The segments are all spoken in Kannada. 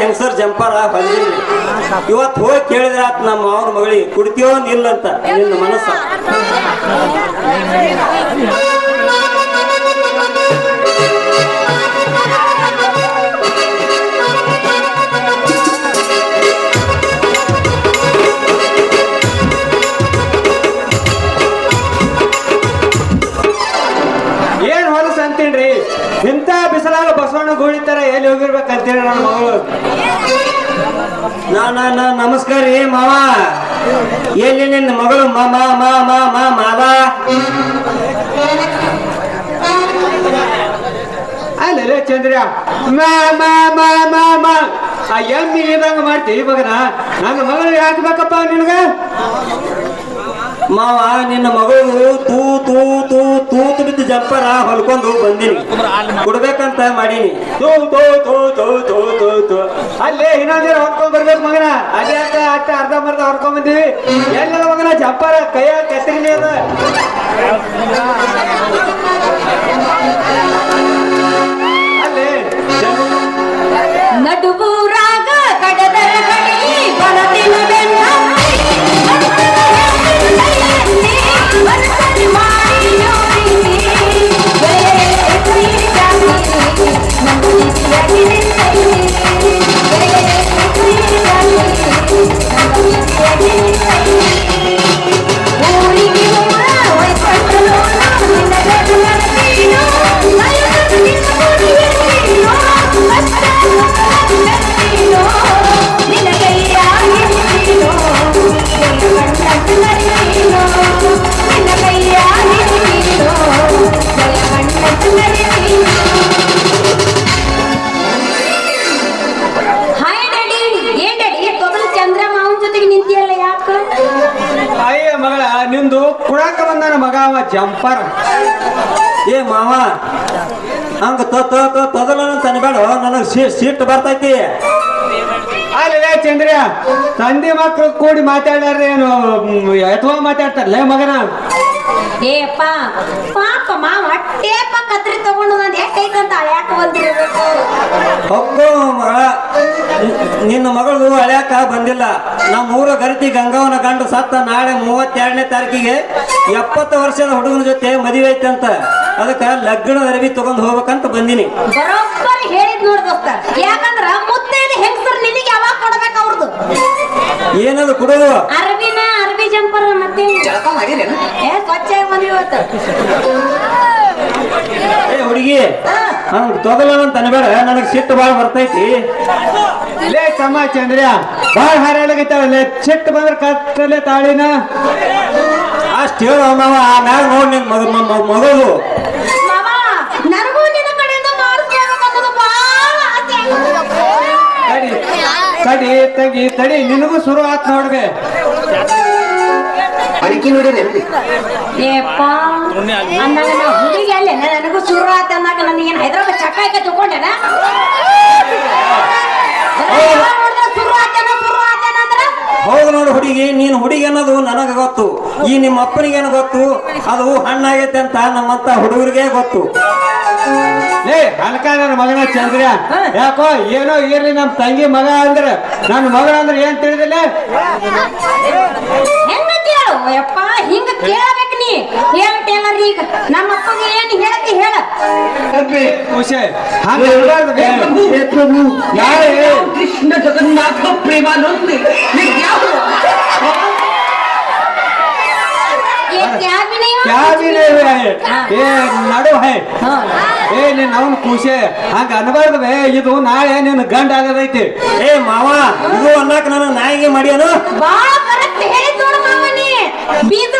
ಹೆಸರು ಜಂಪರ ಬಂದಿನಿ ಇವತ್ತು ಹೋಗಿ ಕೇಳಿದ್ರೆ ಆತ್ ನಮ್ಮ ಅವ್ರ ಮಗಳಿ ಕುಡ್ತೀವೋ ನಿಲ್ಲಂತ ನಿನ್ನ ಮನಸ್ಸ. ನಮಸ್ಕಾರ ರೀ, ಮಾವ. ಎಲ್ಲಿ ನಿನ್ನ ಮಗಳು? ಮಾ ಮಾ ಮಾ ಮಾ ಮಾ, ಮಾವ. ಅಲ್ಲೇ ಚಂದ್ರ. ಮಾ ಮಾ ಮಾ ಮಾ ಮಾ. ಆ ಎಮ್ಮಿ ಇದಂಗ ಮಾಡ್ತೀವಿ ಮಗನ ನನ್ನ ಮಗಳು ಯಾಕೆ ಬೇಕಪ್ಪ ನಿನಗ? ಮಾವ ನಿನ್ನ ಮಗಳು ತೂ ತೂ ತೂ ತೂತು ಬಿದ್ದು ಜಂಪರ ಹೊಲ್ಕೊಂಡು ಬಂದಿನಿ. ಕೊಡ್ಬೇಕಂತ ಮಾಡೀನಿ. ತೂ ತೂ ತೂ ತೂ ತೂ ತೂ ತೂ. ಅಲ್ಲೇ ಇನ್ನೊಂದಿನ ಹೊಡ್ಕೊಂಡ್ ಬರ್ಬೇಕು ಮಗನ. ಅದೇ ಅಕ್ಕ ಅಟ್ಟ ಅರ್ಧ ಮರ್ದ ಹೊಡ್ಕೊಂಡ್ ಬಂದಿವಿ. ಎಲ್ಲ ಮಗನ ಜಂಪರ ಕೈಯ ಕೆತ್ತಗಿನಿ ಅದ. ಅಲ್ಲೇ ನಡುಬೂರಾಗ ರಾಗ ಕಡಿ ಬಂದಾನ ಮಗ ಅವ ಜಂಪರ್. ಏ ಮಾವ ಹಂಗ ತೊ ತೊ ತೊ ತೊದಲ ತನಬೇಡ ನನಗೆ ಸೀಟ್ ಸೀಟ್ ಬರ್ತೈತಿ. ಅಲ್ಲೇ ಚಂದ್ರ ತಂದೆ ಮಕ್ಕಳು ಕೂಡಿ ಮಾತಾಡ್ಯಾರ ಏನು ಅಥವಾ ಮಾತಾಡ್ತಾರಲ್ಲ ಮಗನ. ಏಪ್ಪ ಪಾಪ ಮಾವ ಟೇಪ ಕತ್ರಿ ತಗೊಂಡು ನಾನು ಎಷ್ಟೈತಂತ ಯಾಕೆ ಬಂದಿರಬೇಕು ಹೊಕ್ಕು ಮಗಳ ನಿನ್ನ ಮಗಳು ಅಳ್ಯಾಕ ಬಂದಿಲ್ಲ. ನಮ್ಮ ಊರ ಗರಿತಿ ಗಂಗಾವನ ಗಂಡು ಸತ್ತ ನಾಳೆ ಮೂವತ್ತೆರಡನೇ ತಾರೀಕಿಗೆ ಎಪ್ಪತ್ತು ವರ್ಷದ ಹುಡುಗನ ಜೊತೆ ಮದುವೆ ಐತೆ ಅಂತ ಅದಕ್ಕೆ ಲಗ್ನದ ಅರವಿ ತಗೊಂಡ್ ಹೋಗ್ಬೇಕಂತ ಬಂದಿನಿ. ಯಾಕಂದ್ರ ಹೆಂಗಸರು ನಿನಗೆ ಯಾವಾಗ ಕೊಡ್ಬೇಕು ಅವ್ರದ್ದು ಏನದು ಕೊಡೋದು? ಅರಬಿನ ಅರಬಿ ಜಂಪರ್ ಮತ್ತೆ ಏ ಸ್ವಚ್ಛ ಬಂದ್ವಿ ಇವತ್ತು ಏ ಹುಡುಗಿ. ಹಂಗ ತೊಗಲ ಅಂತ ಅನ್ಬೇಡ. ನನಗೆ ಸಿಟ್ಟು ಭಾಳ ಬರ್ತೈತಿ. ಲೇ ಸಮ ಚಂದ್ರ ಬಾಳ ಹಾರಾಡಗೈತಾವಲ್ಲ ಚಿಟ್ಟ ಬಂದ್ರ ಕತ್ತಲೆ ತಾಳಿನ. ಅಷ್ಟು ಹೇಳು ಮಾವ ಮ್ಯಾಗ ನೋಡಿ ನಿನ್ ಮಗ ಮ- ಮ- ಮಗಳು. ನನಗೂ ನಿನ್ನ ಕಡೆಯಿಂದ ಮಾಡಿಸ್ಬೇಕು ಅನ್ನೋದು ಬಹಳ ತಡಿ ತಡಿ ತಗಿ ತಡಿ ನಿನಗೂ ಶುರು ಆತ್ ನೋಡ್ಗೆ ಏಪ್ಪ ಅಂದಾಗ ನಾ ಹುಡುಗಿ ಅಲ್ಲೇ ನನಗೂ ಶುರು ಆತ ಅಂದಾಗ ನನಗೇನು ಹೈದ್ರಾಬಾದ್ ಚಕ್ಕ ಹಾಕಿ ತಗೊಂಡೇನ? ಹೋಗು ನೋಡು ಹುಡುಗಿ ನೀನು ಹುಡುಗಿ ಅನ್ನೋದು ನನಗೆ ಗೊತ್ತು. ಈ ನಿಮ್ಮ ಅಪ್ಪನಿಗೇನು ಗೊತ್ತು? ಅದು ಹಣ್ಣಾಗೈತೆ ಅಂತ ನಮ್ಮಂತ ಹುಡುಗರಿಗೆ ಗೊತ್ತು. ಏ ಅನ್ಕ ನನ್ನ ಮಗನ ಚಂದ್ರ ಯಾಕೋ ಏನೋ ಇರ್ಲಿ ನಮ್ ತಂಗಿ ಮಗ ಅಂದ್ರೆ ನನ್ನ ಮಗ ಅಂದ್ರೆ ಏನ್ ತಿಳಿದಿಲ್ಲ? ಹೆಂಗ ಕೇಳು ಯಪ್ಪ ಹಿಂಗ ಕೇಳಬೇಕು ನೀ. ಹೇಳ ಟೇಲರ್ ಈಗ. ನಮ್ಮ ಅಪ್ಪಗೆ ಏನ್ ಕೃಷ್ಣ ಜಗನ್ನಾಥ ಪ್ರೇಮಾನಂದಿ? ನಡು ಹೇ. ಹಂಗ ಅನ್ಬಾರ್ದವೆ ಇದು ನಾಳೆ ನಿನ್ ಗಂಡ ಆಗದೈತಿ. ಏ ಮಾವ ಇದು ಅನ್ನಕ್ ನನ್ನ ನಾಯಿಗೆ ಮಾಡ್ಯಾನು? ಬೀಜ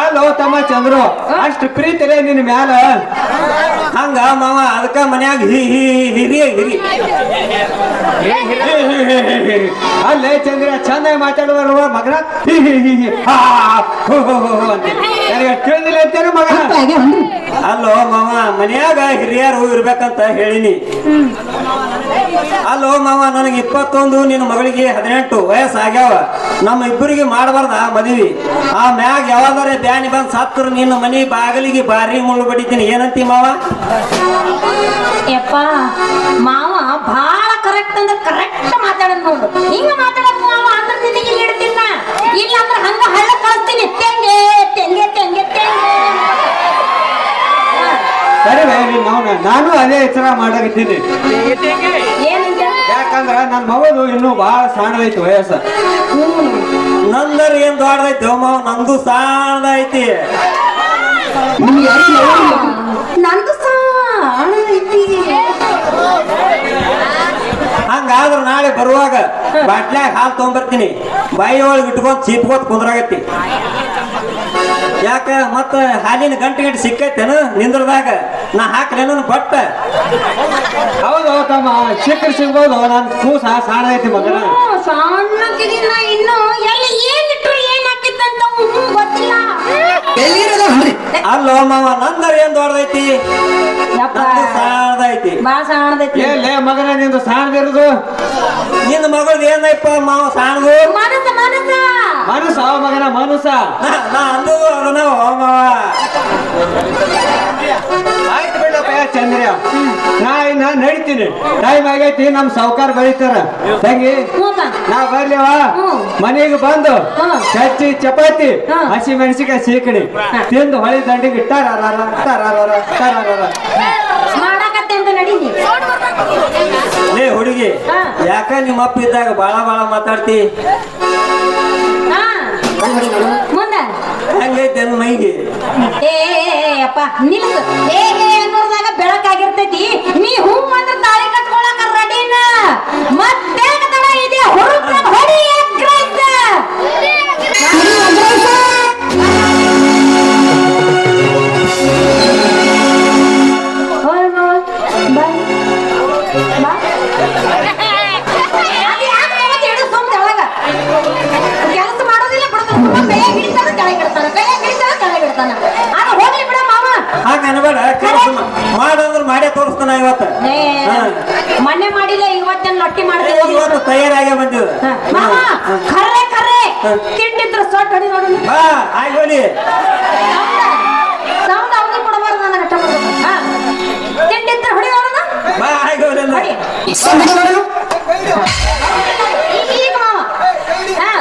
ಅಲ್ಲೋ ತಮ್ಮ ಚಂದ್ರು ಅಷ್ಟು ಪ್ರೀತಿಲೇ ನಿನ್ ಮ್ಯಾಲ. ಹಂಗ ಮಾವ ಅದಕ್ಕ ಮನ್ಯಾಗ ಹಿ ಹಿ ಹಿರಿಯ ಹಿರಿ. ಅಲ್ಲೇ ಚಂದ್ರ ಚಂದ ಮಾತಾಡುವ ಮಗನ? ಹಿ ಹಿ ಹಿ ಹಿ. ಹಾ ಹೋ ಹೋ. ಹೋ ಹೋ ಅಂತ. ನನಗೆ ತಿಳಿದಿಲ್ಲ ಅಂತೇನು ಮಗನ? ಅಲ್ಲೋ ಮಾವ ಮನ್ಯಾಗ ಹಿರಿಯರು ಇರ್ಬೇಕಂತ ಹೇಳಿನಿ. ಅಲ್ಲೋ ಮಾವ ನನಗೆ ಇಪ್ಪತ್ತೊಂದು ನಿನ್ನ ಮಗಳಿಗೆ ಹದಿನೆಂಟು ವಯಸ್ಸು ಆಗ್ಯಾವ ನಮ್ಮ ಇಬ್ಬರಿಗೆ ಮಾಡಬಾರ್ದ ಮದುವೆ. ಆ ಮ್ಯಾಗ ಯಾವಾಗಾರೆ ಬ್ಯಾನಿ ಬಂದು ಸತ್ರ ನಿನ್ನ ಮನೆ ಬಾಗಿಲಿಗೆ ಬಾರಿ ಮುಳ್ಳು ಬಡಿತೀನಿ ಏನಂತಿ ಮಾವ? ಯಪ್ಪ ಮಾವ ಬಹಳ ಕರೆಕ್ಟ್ ಅಂದ್ರೆ ಕರೆಕ್ಟ್ ಮಾತಾಡೋದು ನೋಡು. ಹಿಂಗ ಮಾತಾಡೋದ್ ಮಾವ ಅಂದ್ರೆ ನಿನಗೆ ಇಲ್ಲಿ ಇಡ್ತೀನ ಇಲ್ಲ ಅಂದ್ರೆ ಹಂಗ ಹಳ್ಳ ಕಳಿಸ್ತೀನಿ. ತೆಂಗೆ ತೆಂಗೆ ತೆಂಗೆ ತೆಂಗೆ. ಹಾ, ಸರಿ ಬೇ, ನೀನ್ ಅದೇ ಎಚ್ಚರ ಮಾಡಾಕತ್ತೀನಿ. ಯಾಕಂದ್ರ ನನ್ನ ಮಗದು ಇನ್ನೂ ಬಹಳ ಸಣ್ಣದೈತಿ ವಯಸ್ಸ. ನಂದರ ಏನ್ ದೊಡ್ಡದೈತಿ ಮಾವ ನಂದು ಸಣ್ಣದೈತಿ ನಂದು ಸಾಣ ಐತಿ ಹಂಗಾದ್ರ ನಾಳೆ ಬರುವಾಗ ಬಾಟ್ಲ್ಯಾಗ ಹಾಲು ತೊಗೊಂಬರ್ತೀನಿ. ಬಾಯಿ ಒಳಗೆ ಇಟ್ಕೊಂಡು ಚೀಪ್ಕೋತ್ ಕುಂದ್ರಾಗತ್ತಿ. ಯಾಕ ಮತ್ತ ಹಾಲಿನ ಗಂಟೆ ಗಂಟೆ ಸಿಕ್ಕೈತೇನು? ನಿಂದ್ರದಾಗ ನಾ ಹಾಕ್ಲೇನು ಬಟ್ಟ ಹೌದು ತಮ್ಮ. ಸಿಕ್ಕರ್ ಸಿಗ್ಬೋದು. ನನ್ ಕೂಸ ಸಣ್ಣದೈತಿ ಮಗನ. ಹ್ಮ್, ಸಣ್ಣಕ್ಕಿದೀನ ಇನ್ನು ಎಲ್ಲಿ ಏನಿಟ್ರು ಏನ್ ಹಾಕಿತ್ತಂತ ಹ್ಮ್, ಗೊತ್ತಿಲ್ಲ ಅಲ್ಲೋ ಮಾವ ನಂದರ ಏನ್ ದೊಡ್ಡದೈತಿ? ಸಾಣದೈತಿ. ಏನ್ಲೇ ಮಗನ ನಿಂದು ಸಣ್ಣದಿರೋದು ನಿನ್ನ ಮಗಳದ್ ಏನೈಪ ಮಾವ ಸಾಣದು? ಮನುಸ ಮಗನ ಮನುಸ ನಾ- ಅಂದು ಅದನ್ನ ಓ ಮಾವ. ಆಯ್ತು ನಾಯಿ ಚಂದ್ರ ನಾ ಇನ್ನ ನಡಿತೀನಿ. ಟೈಮ್ ಆಗೈತಿ ನಮ್ ಸಾವುಕಾರ ಬರೀತಾರ ತಂಗಿ. ನಾ ಬರ್ಲಿವ? ಮನೆಗೆ ಬಂದು ಚಟ್ಟಿ ಚಚ್ಚಿ ಚಪಾತಿ. ಹಸಿ ಮೆಣಸಿಕಾಯಿ ಸೀಕಡಿ ತಿಂದು ಹೊಳಿ ದಂಡಿಗೆ ಟರಾರ ಟರಾರ ಟರಾರ ನಡೀನಿ. ಲೇ ಹುಡುಗಿ. ಯಾಕ ನಿಮ್ಮ ಅಪ್ಪ ಇದ್ದಾಗ ಬಾಳ ಬಾಳ ಮಾತಾಡ್ತಿ? ಮುಂದ. ಹಂಗೈತೆ ಅಂದ್ ಮೈಗೆ. ಏ ಅಪ್ಪ ನಿಲ್ಸು ಏ ಅನ್ನೋದಾಗ ಬೆಳಕಾಗಿರ್ತೈತಿ. ಮಾಡೋದಿಲ್ಲ ಬಿಡೋದಿಲ್ಲ ಸುಮ್ಮ ಕೈಯಾಗ ಹಿಡಿತಾನ ಕೆಳಗೆ ಇಡ್ತಾನ ಕೈಯಾಗ ಹಿಡಿತಾನ ಕೆಳಗೆ ಇಡ್ತಾನ ಆಗ ಹೋಗ್ಲಿ ಬಿಡ ಮಾವ. ಹಾಗ ಅನ್ಬೇಡ ಕೆಲಸ ಮಾಡಂದ್ರ ಮಾಡೇ ತೋರಿಸ್ತಾನ ಇವತ್ತ. ಮೊನ್ನೆ ಮಾಡಿಲ್ಲ ಇವತ್ತೇನ್ ಲೊಟ್ಟಿ ಏ, ಮಾಡ್ತೀವಿ ಇವತ್ತು ತಯಾರಾಗೇ ಕರೆ ಮಾವ ಕರ್ರೆ ಸೊಟ್ಟ ಹೊಡಿ ನೋಡು. ಸೌಂಡ್ ಅವ್ನಿಗೆ ಕೊಡಬಾರ್ದು ನನ್ನ ಹಾ. ತಿಂಡಿದ್ರ ಹೊಡಿ ನೋಡೋಣ ಬಾ ಈಗ ಮಾವ ಹಾ.